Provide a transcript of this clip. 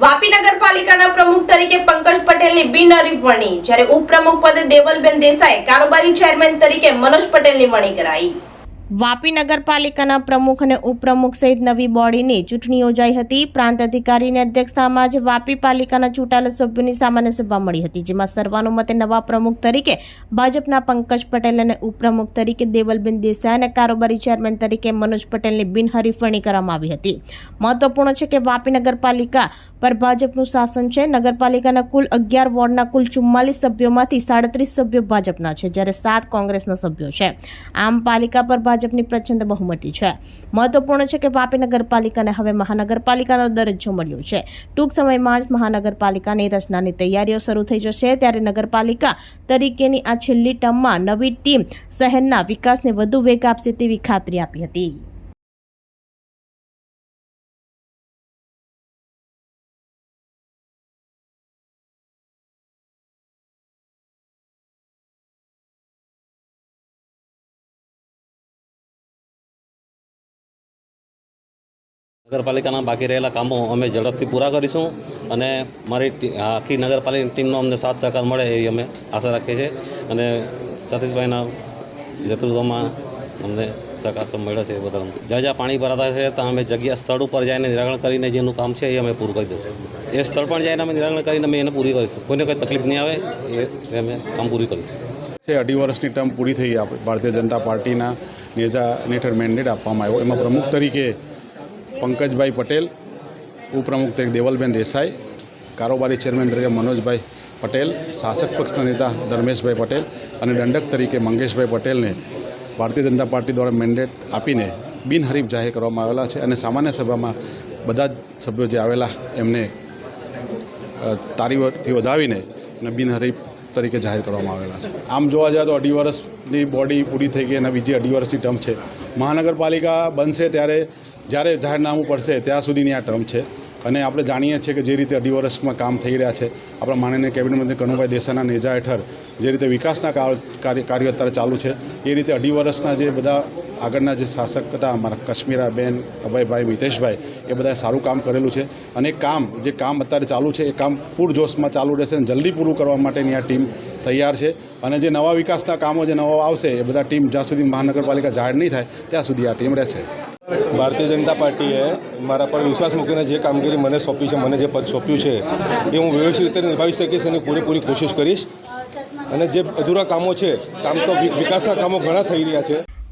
વાપી નગરપાલિકાના પ્રમુખ તરીકે પંકજ પટેલની બિનહરીફ વરણી જ્યારે ઉપપ્રમુખ પદે દેવલબેન દેસાઈ, કારોબારી ચેરમેન તરીકે મનોજ પટેલની વરણી કરાઈ. વાપી નગરપાલિકાના પ્રમુખ અને ઉપપ્રમુખ સહિત નવી બોડીની ચૂંટણી યોજાઈ હતી. પ્રાંત અધિકારીની અધ્યક્ષતામાં જ વાપી પાલિકાના ચૂંટાયેલા સભ્યોની સામાન્ય સભા મળી હતી, જેમાં સર્વાનુમતે નવા પ્રમુખ તરીકે ભાજપના પંકજ પટેલ અને ઉપપ્રમુખ તરીકે દેવલબેન દેસાઈ અને કારોબારી ચેરમેન તરીકે મનોજ પટેલની બિનહરીફરણી કરવામાં આવી હતી. મહત્વપૂર્ણ છે કે વાપી નગરપાલિકા પર ભાજપનું શાસન છે. નગરપાલિકાના કુલ અગિયાર વોર્ડના કુલ ચુમ્માલીસ સભ્યોમાંથી સાડત્રીસ સભ્યો ભાજપના છે, જ્યારે સાત કોંગ્રેસના સભ્યો છે. આમ પાલિકા પર ભાજપની પ્રચંડ બહુમતી છે. મહત્વપૂર્ણ છે કે વાપી નગરપાલિકાને હવે મહાનગરપાલિકાનો દરજ્જો મળ્યો છે. ટૂંક સમયમાં જ મહાનગરપાલિકાની રચનાની તૈયારીઓ શરૂ થઈ જશે, ત્યારે નગરપાલિકા તરીકેની આ છેલ્લી ટર્મમાં નવી ટીમ શહેરના વિકાસને વધુ વેગ આપશે તેવી ખાતરી આપી હતી. નગરપાલિકાના બાકી રહેલા કામો અમે ઝડપથી પૂરા કરીશું અને મારી આખી નગરપાલિકા ટીમનો અમને સાથ સહકાર મળે એવી અમે આશા રાખીએ છીએ. અને સતીશભાઈના નેતૃત્વમાં અમને સહકાર મળે છે એ બદલ જ્યાં જ્યાં પાણી ભરાતા છે, ત્યાં અમે જગ્યા સ્થળ ઉપર જઈને નિરાકરણ કરીને જેનું કામ છે એ અમે પૂરું કરી દઈશું. એ સ્થળ પણ જઈને અમે નિરાકરણ કરીને અમે એને પૂરી કરીશું. કોઈને કોઈ તકલીફ નહીં આવે, એ અમે કામ પૂરી કરીશું. છે, અઢી વર્ષની ટર્મ પૂરી થઈ. ભારતીય જનતા પાર્ટીના નેજા હેઠળ મેન્ડેટ આપવામાં આવ્યો. એમાં પ્રમુખ તરીકે પંકજભાઈ પટેલ ઉપપ્રમુખ તરીકે દેવલબેન દેસાઈ કારોબારી ચેરમેન તરીકે મનોજભાઈ પટેલ શાસક પક્ષના નેતા ધર્મેશભાઈ પટેલ અને દંડક તરીકે મંગેશભાઈ પટેલને ભારતીય જનતા પાર્ટી દ્વારા મેન્ડેટ આપીને બિનહરીફ જાહેર કરવામાં આવેલા છે અને સામાન્ય સભામાં બધા જ સભ્યો જે આવેલા એમને અ, વધાવીને અને બિનહરીફ તરીકે જાહેર કરવામાં આવેલા છે. આમ જોવા જાય તો અઢી વર્ષની બોડી પૂરી થઈ ગઈ અને બીજી અઢી વર્ષની ટર્મ છે. મહાનગરપાલિકા બનશે ત્યારે જ્યારે જાહેરનામું પડશે ત્યાં સુધીની આ ટર્મ છે. અને આપણે જાણીએ છીએ કે જે રીતે અઢી વર્ષમાં કામ થઈ રહ્યા છે, આપણા માનનીય કેબિનેટ મંત્રી કનુભાઈ દેસાઈના નેજા હેઠળ જે રીતે વિકાસના કાર- કાર્ય, કાર્યો અત્યારે ચાલુ છે, એ રીતે અઢી વર્ષના જે બધા આગળના જે શાસક હતા અમારા કશ્મીરાબેન અભયભાઈ, મિતેશભાઈ, એ બધાએ સારું કામ કરેલું છે. અને કામ, જે કામ અત્યારે ચાલુ છે, એ કામ પૂરજોશમાં ચાલુ રહેશે અને જલ્દી પૂરું કરવા માટેની આ ટીમ તૈયાર છે અને જે નવા વિકાસના કામો જે નવા આવશે, એ બધા ટીમ જ્યાં સુધી મહાનગરપાલિકા જાહેર નહીં થાય, ત્યાં સુધી આ ટીમ રહેશે. ભારતીય જનતા પાર્ટીએ મારા પર વિશ્વાસ મૂકીને જે કામગીરી મને સોંપી છે, મને જે પદ સોંપ્યું છે, એ હું વ્યવસ્થિત રીતે નિભાવી શકીશ અને પૂરેપૂરી કોશિશ કરીશ. અને જે અધૂરા કામો છે કામ તો વિકાસના કામો ઘણા થઈ રહ્યા છે.